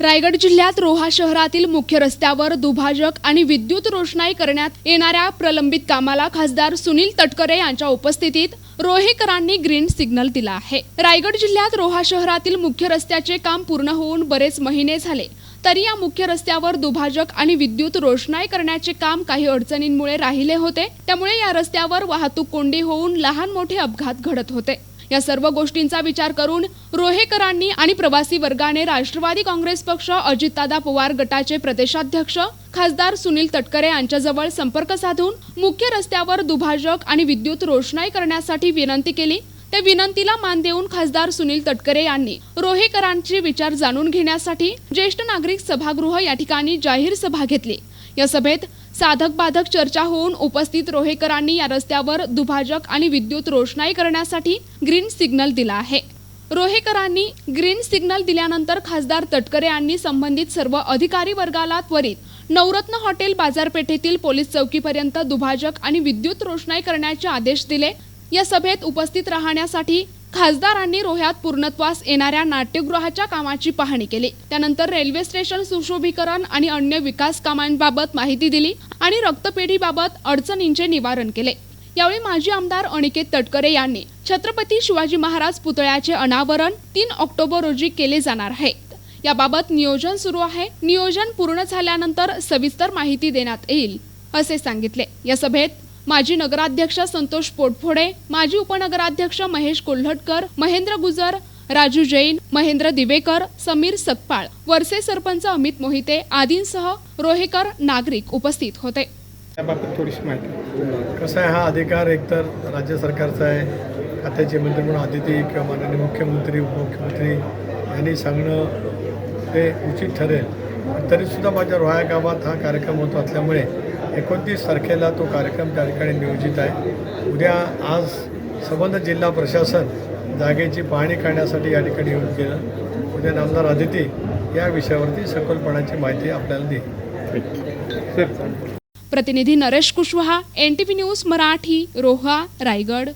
रायगड जिल्ह्यात रोहा शहरातील मुख्य रस्त्यावर दुभाजक आणि विद्युत रोषणाई करण्यात येणाऱ्या प्रलंबित कामाला खासदार सुनील तटकरे यांच्या उपस्थितीत रोहेकरांनी ग्रीन सिग्नल दिला आहे. रायगड जिल्ह्यात रोहा शहरातील मुख्य रस्त्याचे काम पूर्ण होऊन बरेच महिने झाले. तरी या मुख्य रस्त्यावर दुभाजक आणि विद्युत रोषणाई करण्याचे काम काही अडचणींमुळे राहिले होते. त्यामुळे या रस्त्यावर वाहतूक कोंडी होऊन लहान मोठे अपघात घडत होते. या सर्व गोष्टींचा विचार करून रोहेकरांनी आणि प्रवासी वर्गाने राष्ट्रवादी काँग्रेस पक्ष अजितदादा पवार गटाचे प्रदेशाध्यक्ष खासदार सुनील तटकरे यांच्याजवळ संपर्क साधून मुख्य रस्त्यावर दुभाजक आणि विद्युत रोषणाई करण्यासाठी विनंती केली. त्या विनंतीला मान देऊन खासदार सुनील तटकरे यांनी रोहेकरांचे विचार जाणून घेण्यासाठी ज्येष्ठ नागरिक सभागृह या ठिकाणी जाहीर सभा घेतली. या सभेत साधक बाधक चर्चा होऊन उपस्थित रोहेकरांनी या रस्त्यावर दुभाजक आणि विद्युत रोषणाई करण्यासाठी ग्रीन सिग्नल दिला आहे. रोहेकरांनी ग्रीन सिग्नल दिल्यानंतर खासदार तटकरे यांनी संबंधित सर्व अधिकारी वर्गाला त्वरित नवरत्न हॉटेल बाजारपेठेतील पोलीस चौकीपर्यंत दुभाजक आणि विद्युत रोषणाई करण्याचे आदेश दिले. या सभेत उपस्थित राहण्यासाठी खासदारांनी रोह्यात पूर्णत्वास येणाऱ्या नाट्यगृहाच्या कामाची पाहणी केली. त्यानंतर रेल्वे स्टेशन सुशोभीकरण आणि अन्य विकास कामांबाबत माहिती दिली आणि रक्तपेढीबाबत अडचणींचे निवारण केले. यावेळी माजी आमदार अनिकेत तटकरे यांनी छत्रपती शिवाजी महाराज पुतळ्याचे अनावरण तीन ऑक्टोबर रोजी केले जाणार आहे. याबाबत नियोजन सुरू आहे. नियोजन पूर्ण झाल्यानंतर सविस्तर माहिती देण्यात येईल असे सांगितले. या सभेत माजी नगराध्यक्ष संतोष पोटफोडे माजी उपनगराध्यक्ष महेश कोल्हटकर महेंद्र गुजर राजू जैन महेंद्र दिवेकर समीर सकपाळ वरसे सरपंच अमित मोहिते आदींसह रोहेकर नागरिक उपस्थित होते. त्याबाबत थोडीशी माहिती. कसं आहे हा अधिकार एकतर राज्य सरकारचा आहे खात्याचे मंत्री म्हणून आदिती किंवा माननीय मुख्यमंत्री उपमुख्यमंत्री यांनी सांगणं ते उचित ठरेल. तरीसुद्धा माझ्या रोहा गावात हा कार्यक्रम होत असल्यामुळे एकोणतीस तारखेला तो कार्यक्रम त्या ठिकाणी नियोजित आहे. उद्या आज संबंध जिल्हा प्रशासन जागेची पाहणी करण्यासाठी या ठिकाणी येऊन गेलं. उद्या नामदार आदिती या विषयावरती सखोलपणाची माहिती आपल्याला देईल. प्रतिनिधी Naresh Kushwaha N T V news Marathi Roha Raigad.